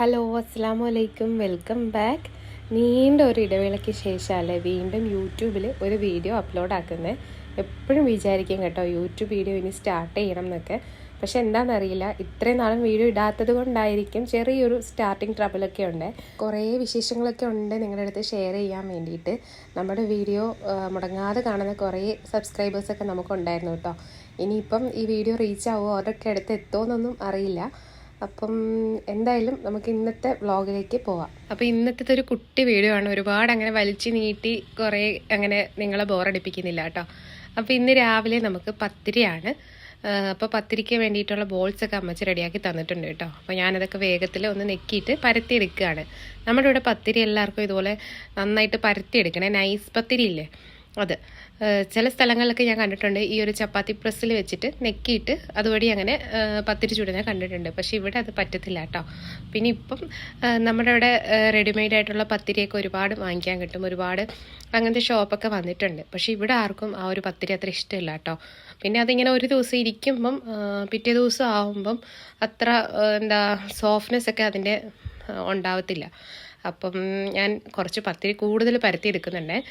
Hello അസ്സാം വലൈക്കും welcome back. നീണ്ട ഒരു ഇടവേളയ്ക്ക് ശേഷമല്ലേ വീണ്ടും യൂട്യൂബിൽ ഒരു വീഡിയോ അപ്ലോഡ് ആക്കുന്നത് എപ്പോഴും വിചാരിക്കും കേട്ടോ യൂട്യൂബ് വീഡിയോ ഇനി സ്റ്റാർട്ട് ചെയ്യണം എന്നൊക്കെ. പക്ഷെ എന്താണെന്നറിയില്ല ഇത്രയും നാളും വീഡിയോ ഇടാത്തത് കൊണ്ടായിരിക്കും ചെറിയൊരു സ്റ്റാർട്ടിങ് ട്രബിളൊക്കെ ഉണ്ട്. കുറേ വിശേഷങ്ങളൊക്കെ ഉണ്ട് നിങ്ങളുടെ അടുത്ത് ഷെയർ ചെയ്യാൻ വേണ്ടിയിട്ട്. നമ്മുടെ വീഡിയോ മുടങ്ങാതെ കാണുന്ന കുറേ സബ്സ്ക്രൈബേഴ്സൊക്കെ നമുക്കുണ്ടായിരുന്നു കേട്ടോ. ഇനിയിപ്പം ഈ വീഡിയോ റീച്ച് ആവുമോ? അവരൊക്കെ അടുത്ത് എത്തുമോയെന്നൊന്നും അറിയില്ല. അപ്പം എന്തായാലും നമുക്ക് ഇന്നത്തെ വ്ളോഗിലേക്ക് പോവാം. അപ്പോൾ ഇന്നത്തെ ഒരു കുട്ടി വീഡിയോ ആണ്. ഒരുപാട് അങ്ങനെ വലിച്ചു നീട്ടി കുറേ അങ്ങനെ നിങ്ങളെ ബോറടിപ്പിക്കുന്നില്ല കേട്ടോ. അപ്പോൾ ഇന്ന് രാവിലെ നമുക്ക് പത്തിരിയാണ്. അപ്പോൾ പത്തിരിക്ക് വേണ്ടിയിട്ടുള്ള ബോൾസ് ഒക്കെ അമ്മച്ചി റെഡിയാക്കി തന്നിട്ടുണ്ട് കേട്ടോ. അപ്പോൾ ഞാനതൊക്കെ വേഗത്തിൽ ഒന്ന് നെക്കിയിട്ട് പരത്തി എടുക്കുകയാണ്. നമ്മുടെ ഇവിടെ പത്തിരി എല്ലാവർക്കും ഇതുപോലെ നന്നായിട്ട് പരത്തി എടുക്കണേ. നൈസ് പത്തിരി ഇല്ലേ? അത്. ചില സ്ഥലങ്ങളിലൊക്കെ ഞാൻ കണ്ടിട്ടുണ്ട് ഈ ഒരു ചപ്പാത്തി പ്രസ്സിൽ വെച്ചിട്ട് നെക്കിയിട്ട് അതുവഴി അങ്ങനെ പത്തിരി ചുടുന്നത് കണ്ടിട്ടുണ്ട്. പക്ഷേ ഇവിടെ അത് പറ്റത്തില്ല കേട്ടോ. പിന്നെ ഇപ്പം നമ്മുടെ ഇവിടെ റെഡിമെയ്ഡ് ആയിട്ടുള്ള പത്തിരിയൊക്കെ ഒരുപാട് വാങ്ങിക്കാൻ കിട്ടും. ഒരുപാട് അങ്ങനത്തെ ഷോപ്പൊക്കെ വന്നിട്ടുണ്ട്. പക്ഷേ ഇവിടെ ആർക്കും ആ ഒരു പത്തിരി അത്ര ഇഷ്ടമില്ല കേട്ടോ. പിന്നെ അതിങ്ങനെ ഒരു ദിവസം ഇരിക്കുമ്പം പിറ്റേ ദിവസം ആവുമ്പം അത്ര എന്താ സോഫ്റ്റ്നെസ് ഒക്കെ അതിന്റെ ഉണ്ടാവത്തില്ല. അപ്പം ഞാൻ കുറച്ച് പത്തിരി കൂടുതൽ പരത്തി എടുക്കുന്നുണ്ട്.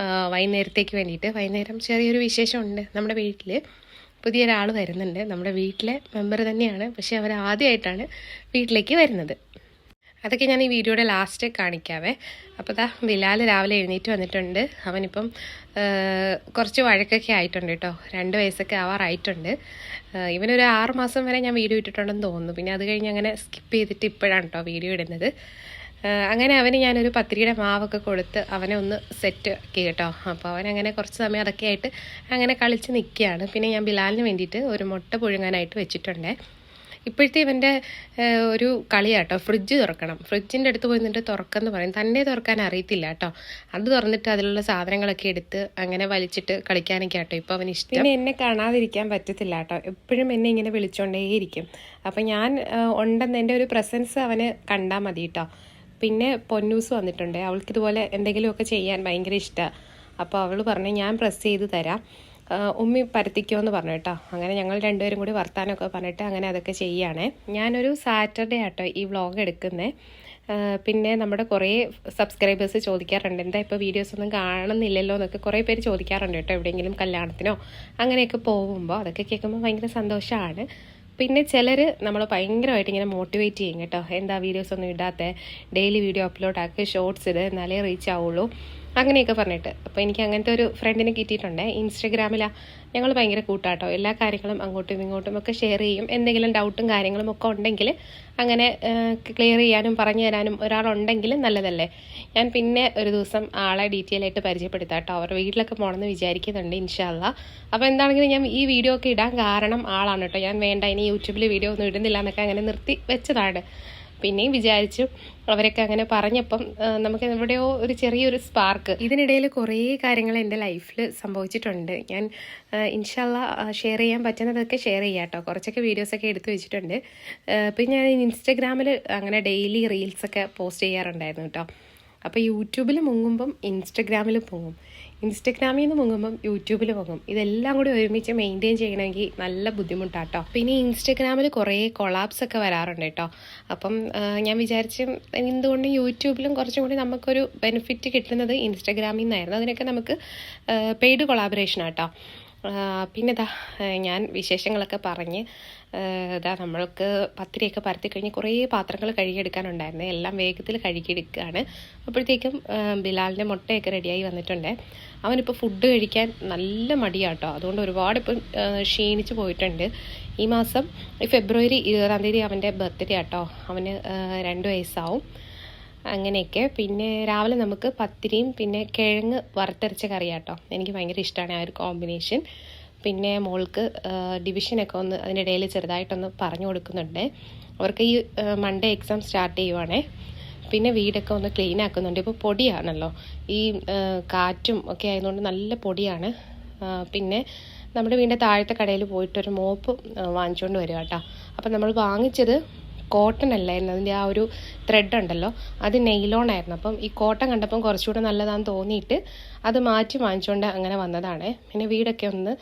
ആ, വൈകുന്നേരത്തേക്ക് വേണ്ടിയിട്ട്. വൈകുന്നേരം ചെറിയൊരു വിശേഷമുണ്ട് നമ്മുടെ വീട്ടിൽ പുതിയൊരാൾ വരുന്നുണ്ട്. നമ്മുടെ വീട്ടിലെ മെമ്പർ തന്നെയാണ്. പക്ഷേ അവർ ആദ്യമായിട്ടാണ് വീട്ടിലേക്ക് വരുന്നത്. അതൊക്കെ ഞാൻ ഈ വീഡിയോയുടെ ലാസ്റ്റ് കാണിക്കാവേ. അപ്പോൾ ദാ ബിലാൽ രാവിലെ എഴുന്നേറ്റ് വന്നിട്ടുണ്ട്. അവനിപ്പം കുറച്ച് വഴക്കൊക്കെ ആയിട്ടുണ്ട് കേട്ടോ. രണ്ട് വയസ്സൊക്കെ ആവാറായിട്ടുണ്ട്. ഇവനൊരു ആറ് മാസം വരെ ഞാൻ വീഡിയോ ഇട്ടിട്ടുണ്ടെന്ന് തോന്നുന്നു. പിന്നെ അത് കഴിഞ്ഞ് അങ്ങനെ സ്കിപ്പ് ചെയ്തിട്ട് ഇപ്പോഴാണ് കേട്ടോ വീഡിയോ ഇടുന്നത്. അങ്ങനെ അവന് ഞാനൊരു പത്തിരിയുടെ മാവൊക്കെ കൊടുത്ത് അവനെ ഒന്ന് സെറ്റ് ആക്കി കേട്ടോ. അപ്പോൾ അവൻ അങ്ങനെ കുറച്ച് സമയം അതൊക്കെ ആയിട്ട് അങ്ങനെ കളിച്ച് നിൽക്കുകയാണ് പിന്നെ ഞാൻ ബിലാലിന് വേണ്ടിയിട്ട് ഒരു മുട്ട പുഴുങ്ങാനായിട്ട് വെച്ചിട്ടുണ്ട്. ഇപ്പോഴത്തെ ഇവന്റെ ഒരു കളിയാട്ടോ ഫ്രിഡ്ജ് തുറക്കണം. ഫ്രിഡ്ജിന്റെ അടുത്ത് പോയി നിന്നിട്ട് തുറക്കെന്ന് പറയും. തന്നെ തുറക്കാൻ അറിയത്തില്ല കേട്ടോ. അത് തുറന്നിട്ട് അതിലുള്ള സാധനങ്ങളൊക്കെ എടുത്ത് അങ്ങനെ വലിച്ചിട്ട് കളിക്കാനൊക്കെ ആട്ടോ ഇപ്പോൾ അവന് ഇഷ്ടം. പിന്നെ എന്നെ കാണാതിരിക്കാൻ പറ്റത്തില്ല കേട്ടോ. എപ്പോഴും എന്നെ ഇങ്ങനെ വിളിച്ചുകൊണ്ടേയിരിക്കും അപ്പം ഞാൻ ഉണ്ടെന്ന് എന്റെ ഒരു പ്രസൻസ് അവന് കണ്ടാൽ മതി കേട്ടോ. പിന്നെ പൊന്നൂസ് വന്നിട്ടുണ്ട്. അവൾക്ക് ഇതുപോലെ എന്തെങ്കിലുമൊക്കെ ചെയ്യാൻ ഭയങ്കര ഇഷ്ടമാണ് അപ്പോൾ അവൾ പറഞ്ഞു ഞാൻ പ്രസ് ചെയ്ത് തരാം. ഉമ്മി പരത്തിക്കോ എന്ന് പറഞ്ഞു കേട്ടോ. അങ്ങനെ ഞങ്ങൾ രണ്ടുപേരും കൂടി വർത്താനമൊക്കെ പറഞ്ഞിട്ട് അങ്ങനെ അതൊക്കെ ചെയ്യുകയാണേ ഞാനൊരു സാറ്റർഡേ ആട്ടോ ഈ വ്ളോഗ് എടുക്കുന്നത് പിന്നെ നമ്മുടെ കുറേ സബ്സ്ക്രൈബേഴ്സ് ചോദിക്കാറുണ്ട് എന്താ ഇപ്പോൾ വീഡിയോസ് ഒന്നും കാണുന്നില്ലല്ലോ എന്നൊക്കെ കുറേ പേര് ചോദിക്കാറുണ്ട് കേട്ടോ എവിടെയെങ്കിലും കല്യാണത്തിനോ അങ്ങനെയൊക്കെ പോകുമ്പോൾ അതൊക്കെ കേൾക്കുമ്പോൾ ഭയങ്കര സന്തോഷമാണ് പിന്നെ ചിലർ നമ്മൾ ഭയങ്കരമായിട്ട് ഇങ്ങനെ മോട്ടിവേറ്റ് ചെയ്യും കേട്ടോ. എന്താ വീഡിയോസ് ഒന്നും ഇടാത്ത? ഡെയിലി വീഡിയോ അപ്ലോഡ് ആക്കി ഷോർട്സ് ഇട് എന്നാലേ റീച്ച് ആവുള്ളൂ. അങ്ങനെയൊക്കെ പറഞ്ഞിട്ട്. അപ്പോൾ എനിക്ക് അങ്ങനത്തെ ഒരു ഫ്രണ്ടിനെ കിട്ടിയിട്ടുണ്ട്. ഇൻസ്റ്റഗ്രാമിലാണ് ഞങ്ങൾ ഭയങ്കര കൂട്ടാട്ടോ. എല്ലാ കാര്യങ്ങളും അങ്ങോട്ടും ഇങ്ങോട്ടും ഒക്കെ ഷെയർ ചെയ്യും. എന്തെങ്കിലും ഡൗട്ടും കാര്യങ്ങളും ഒക്കെ ഉണ്ടെങ്കിൽ അങ്ങനെ ക്ലിയർ ചെയ്യാനും പറഞ്ഞു തരാനും ഒരാളുണ്ടെങ്കിൽ നല്ലതല്ലേ. ഞാൻ പിന്നെ ഒരു ദിവസം ആളെ ഡീറ്റെയിൽ ആയിട്ട് പരിചയപ്പെടുത്താം കേട്ടോ അവരുടെ വീട്ടിലൊക്കെ പോകണമെന്ന് വിചാരിക്കുന്നുണ്ട് ഇൻഷാല്ല അപ്പോൾ എന്താണെങ്കിലും ഞാൻ ഈ വീഡിയോ ഒക്കെ ഇടാൻ കാരണം ആളാണ് കേട്ടോ. ഞാൻ വേണ്ട ഇനി യൂട്യൂബിൽ വീഡിയോ ഒന്നും ഇടുന്നില്ല എന്നൊക്കെ അങ്ങനെ നിർത്തി വെച്ചതാണ്. പിന്നെയും വിചാരിച്ചു. അവരൊക്കെ അങ്ങനെ പറഞ്ഞപ്പം നമുക്ക് എവിടെയോ ഒരു ചെറിയൊരു സ്പാർക്ക് ഇതിനിടയിൽ കുറേ കാര്യങ്ങൾ എന്റെ ലൈഫിൽ സംഭവിച്ചിട്ടുണ്ട്. ഞാൻ ഇൻഷാല്ല ഷെയർ ചെയ്യാൻ പറ്റുന്നതൊക്കെ ഷെയർ ചെയ്യാം കേട്ടോ കുറച്ചൊക്കെ വീഡിയോസൊക്കെ എടുത്തു വെച്ചിട്ടുണ്ട്. പിന്നെ ഞാൻ ഇൻസ്റ്റഗ്രാമിൽ അങ്ങനെ ഡെയിലി റീൽസൊക്കെ പോസ്റ്റ് ചെയ്യാറുണ്ടായിരുന്നു കേട്ടോ. അപ്പോൾ യൂട്യൂബിൽ മുങ്ങുമ്പം ഇൻസ്റ്റഗ്രാമിൽ പൊങ്ങും ഇൻസ്റ്റഗ്രാമിൽ നിന്ന് മുങ്ങുമ്പം യൂട്യൂബിൽ പൊങ്ങും. ഇതെല്ലാം കൂടി ഒരുമിച്ച് മെയിന്റെയിൻ ചെയ്യണമെങ്കിൽ നല്ല ബുദ്ധിമുട്ടാട്ടോ. പിന്നെ ഇൻസ്റ്റഗ്രാമിൽ കുറേ കൊളാപ്സ് ഒക്കെ വരാറുണ്ട് കേട്ടോ. അപ്പം ഞാൻ വിചാരിച്ചു എന്തുകൊണ്ട് യൂട്യൂബിലും കുറച്ചും കൂടി നമുക്കൊരു ബെനിഫിറ്റ് കിട്ടുന്നത് ഇൻസ്റ്റഗ്രാമിൽ നിന്നായിരുന്നു അതിനൊക്കെ നമുക്ക് പെയ്ഡ് കൊളാബറേഷൻ ആട്ടോ. പിന്നെ ഇതാ ഞാൻ വിശേഷങ്ങളൊക്കെ പറഞ്ഞ് ഇതാ നമ്മൾക്ക് പത്തിരിയൊക്കെ പരത്തി കഴിഞ്ഞ് കുറേ പാത്രങ്ങൾ കഴുകിയെടുക്കാനുണ്ടായിരുന്നു. എല്ലാം വേഗത്തിൽ കഴുകിയെടുക്കുകയാണ്. അപ്പോഴത്തേക്കും ബിലാലിന്റെ മുട്ടയൊക്കെ റെഡിയായി വന്നിട്ടുണ്ട്. അവനിപ്പോൾ ഫുഡ് കഴിക്കാൻ നല്ല മടിയാട്ടോ അതുകൊണ്ട് ഒരുപാട് ഇപ്പം ക്ഷീണിച്ച് പോയിട്ടുണ്ട്. ഈ മാസം ഫെബ്രുവരി ഇരുപതാം തീയതി അവന്റെ ബർത്ത്ഡേ ആട്ടോ അവന് രണ്ട് വയസ്സാവും. അങ്ങനെയൊക്കെ. പിന്നെ രാവിലെ നമുക്ക് പത്തിരിയും പിന്നെ കിഴങ്ങ് വറുത്തരച്ച കറിയാട്ടോ. എനിക്ക് ഭയങ്കര ഇഷ്ടമാണ് ആ ഒരു കോമ്പിനേഷൻ പിന്നെ മോൾക്ക് ഡിവിഷനൊക്കെ ഒന്ന് അതിന്റെ ഇടയിൽ ചെറുതായിട്ടൊന്ന് പറഞ്ഞു കൊടുക്കുന്നുണ്ട്. അവർക്ക് ഈ മൺഡേ എക്സാം സ്റ്റാർട്ട് ചെയ്യുവാണേ. പിന്നെ വീടൊക്കെ ഒന്ന് ക്ലീൻ ആക്കുന്നുണ്ട്. ഇപ്പോൾ പൊടിയാണല്ലോ. ഈ കാറ്റും ഒക്കെ ആയതുകൊണ്ട് നല്ല പൊടിയാണ്. പിന്നെ നമ്മുടെ വീടിന്റെ താഴത്തെ കടയിൽ പോയിട്ടൊരു മോപ്പ് വാങ്ങിച്ചുകൊണ്ട് വരിക കേട്ടോ. അപ്പം നമ്മൾ വാങ്ങിച്ചത് കോട്ടൺ അല്ലായിരുന്നു. അതിന്റെ ആ ഒരു ത്രെഡ് ഉണ്ടല്ലോ അത് നെയിലോൺ ആയിരുന്നു. അപ്പം ഈ കോട്ടൺ കണ്ടപ്പം കുറച്ചുകൂടെ നല്ലതാണെന്ന് തോന്നിയിട്ട് അത് മാറ്റി വാങ്ങിച്ചുകൊണ്ട് അങ്ങനെ വന്നതാണ്. പിന്നെ വീടൊക്കെ ഒന്ന്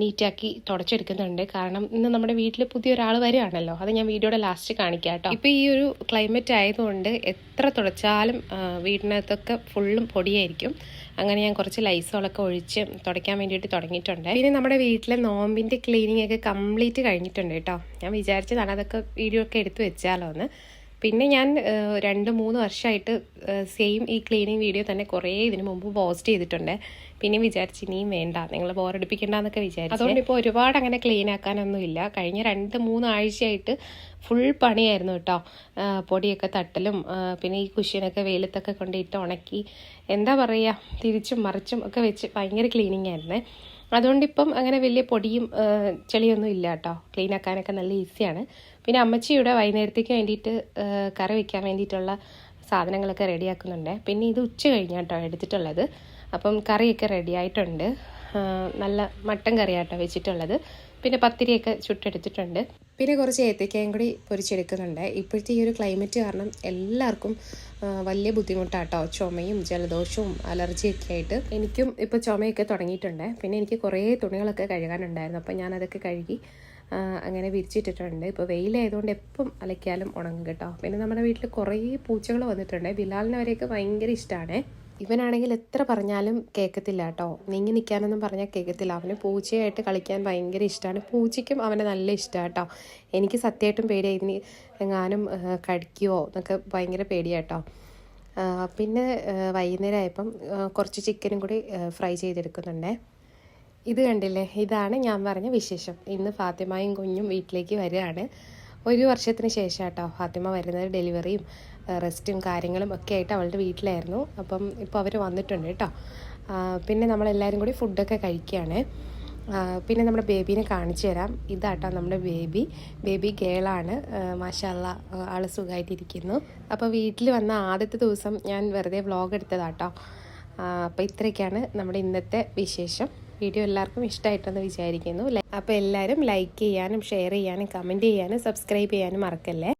നീറ്റാക്കി തുടച്ചെടുക്കുന്നുണ്ട്. കാരണം ഇന്ന് നമ്മുടെ വീട്ടിൽ പുതിയൊരാൾ വരികയാണല്ലോ. അത് ഞാൻ വീഡിയോയുടെ ലാസ്റ്റ് കാണിക്കാം കേട്ടോ. ഇപ്പോൾ ഈ ഒരു ക്ലൈമറ്റ് ആയതുകൊണ്ട് എത്ര തുടച്ചാലും വീടിനകത്തൊക്കെ ഫുള്ളും പൊടിയായിരിക്കും. അങ്ങനെ ഞാൻ കുറച്ച് ലൈസോളൊക്കെ ഒഴിച്ച് തുടയ്ക്കാൻ വേണ്ടിയിട്ട് തുടങ്ങിയിട്ടുണ്ട്. പിന്നെ നമ്മുടെ വീട്ടിലെ നോമ്പിന്റെ ക്ലീനിങ് ഒക്കെ കംപ്ലീറ്റ് കഴിഞ്ഞിട്ടുണ്ട് കേട്ടോ. ഞാൻ വിചാരിച്ചതാണ് അതൊക്കെ വീഡിയോ ഒക്കെ എടുത്തു വെച്ചാലോ എന്ന് പിന്നെ ഞാൻ രണ്ട് മൂന്ന് വർഷമായിട്ട് സെയിം ഈ ക്ലീനിങ് വീഡിയോ തന്നെ കുറേ ഇതിന് മുമ്പ് പോസ്റ്റ് ചെയ്തിട്ടുണ്ട്. പിന്നെ വിചാരിച്ച് ഇനിയും വേണ്ട നിങ്ങൾ ബോറടിപ്പിക്കണ്ടെന്നൊക്കെ വിചാരിച്ചു. അതുകൊണ്ട് ഇപ്പോൾ ഒരുപാട് അങ്ങനെ ക്ലീൻ ആക്കാനൊന്നുമില്ല. കഴിഞ്ഞ രണ്ട് മൂന്ന് ആഴ്ചയായിട്ട് ഫുൾ പണിയായിരുന്നു കേട്ടോ. പൊടിയൊക്കെ തട്ടലും പിന്നെ ഈ കുഷ്യനൊക്കെ വെയിലത്തൊക്കെ കൊണ്ടിട്ട് ഉണക്കി എന്താ പറയുക തിരിച്ചും മറിച്ചും ഒക്കെ വെച്ച് ഭയങ്കര ക്ലീനിങ് ആയിരുന്നേ. അതുകൊണ്ട് ഇപ്പം അങ്ങനെ വലിയ പൊടിയും ചെളിയൊന്നും ഇല്ല കേട്ടോ ക്ലീൻ ആക്കാനൊക്കെ നല്ല ഈസിയാണ് പിന്നെ അമ്മച്ചിയുടെ വൈകുന്നേരത്തേക്ക് വേണ്ടിയിട്ട് കറി വയ്ക്കാൻ വേണ്ടിയിട്ടുള്ള സാധനങ്ങളൊക്കെ റെഡിയാക്കുന്നുണ്ട് പിന്നെ ഇത് ഉച്ച കഴിഞ്ഞാട്ടോ എടുത്തിട്ടുള്ളത്. അപ്പം കറിയൊക്കെ റെഡി ആയിട്ടുണ്ട്. നല്ല മട്ടൻ കറിയാട്ടോ വെച്ചിട്ടുള്ളത്. പിന്നെ പത്തിരിയൊക്കെ ചുട്ടെടുത്തിട്ടുണ്ട്. പിന്നെ കുറച്ച് ഏത്തക്കയും കൂടി പൊരിച്ചെടുക്കുന്നുണ്ട്. ഇപ്പോഴത്തെ ഈ ഒരു ക്ലൈമറ്റ് കാരണം എല്ലാവർക്കും വലിയ ബുദ്ധിമുട്ടാട്ടോ. ചുമയും ജലദോഷവും അലർജിയൊക്കെ ആയിട്ട്. എനിക്കും ഇപ്പോൾ ചുമയൊക്കെ തുടങ്ങിയിട്ടുണ്ട്. പിന്നെ എനിക്ക് കുറേ തുണികളൊക്കെ കഴുകാനുണ്ടായിരുന്നു. അപ്പം ഞാനതൊക്കെ കഴുകി അങ്ങനെ വിരിച്ചിട്ടിട്ടുണ്ട്. ഇപ്പോൾ വെയിലായതുകൊണ്ട് എപ്പം അലക്കിയാലും ഉണങ്ങും കേട്ടോ. പിന്നെ നമ്മുടെ വീട്ടിൽ കുറേ പൂച്ചകൾ വന്നിട്ടുണ്ട്. ബിലാലിനെ വരെയൊക്കെ ഭയങ്കര ഇഷ്ടമാണ് ഇവനാണെങ്കിൽ എത്ര പറഞ്ഞാലും കേൾക്കത്തില്ല കേട്ടോ. നീങ്ങി നിൽക്കാനൊന്നും പറഞ്ഞാൽ കേൾക്കത്തില്ല അവന് പൂച്ചയായിട്ട് കളിക്കാൻ ഭയങ്കര ഇഷ്ടമാണ് പൂച്ചയ്ക്കും അവനെ നല്ല ഇഷ്ടമാണ് കേട്ടോ. എനിക്ക് സത്യമായിട്ടും പേടിയായി ഇനി എങ്ങാനും കടിക്കുമോ എന്നൊക്കെ ഭയങ്കര പേടിയാട്ടോ പിന്നെ വൈകുന്നേരമായപ്പം കുറച്ച് ചിക്കനും കൂടി ഫ്രൈ ചെയ്തെടുക്കുന്നുണ്ടേ. ഇത് കണ്ടില്ലേ? ഇതാണ് ഞാൻ പറഞ്ഞ വിശേഷം. ഇന്ന് ഫാത്തിമയും കുഞ്ഞും വീട്ടിലേക്ക് വരികയാണ്. ഒരു വർഷത്തിന് ശേഷം കേട്ടോ ഫാത്തിമ വരുന്നത് ഡെലിവറിയും റെസ്റ്റും കാര്യങ്ങളും ഒക്കെ ആയിട്ട് അവളുടെ വീട്ടിലായിരുന്നു. അപ്പം ഇപ്പോൾ അവർ വന്നിട്ടുണ്ട് കേട്ടോ പിന്നെ നമ്മളെല്ലാവരും കൂടി ഫുഡൊക്കെ കഴിക്കുകയാണ് പിന്നെ നമ്മുടെ ബേബീനെ കാണിച്ചു തരാം. ഇതാട്ടോ നമ്മുടെ ബേബി. ബേബി ഗേളാണ്. മാഷാല്ല ആൾ സുഖമായിട്ടിരിക്കുന്നു അപ്പോൾ വീട്ടിൽ വന്ന ആദ്യത്തെ ദിവസം ഞാൻ വെറുതെ വ്ളോഗ് എടുത്തതാട്ടോ അപ്പോൾ ഇത്രയൊക്കെയാണ് നമ്മുടെ ഇന്നത്തെ വിശേഷം. വീഡിയോ എല്ലാവർക്കും ഇഷ്ടമായിട്ടെന്ന് വിചാരിക്കുന്നു അപ്പോൾ എല്ലാവരും ലൈക്ക് ചെയ്യാനും ഷെയർ ചെയ്യാനും കമന്റ് ചെയ്യാനും സബ്സ്ക്രൈബ് ചെയ്യാനും മറക്കല്ലേ?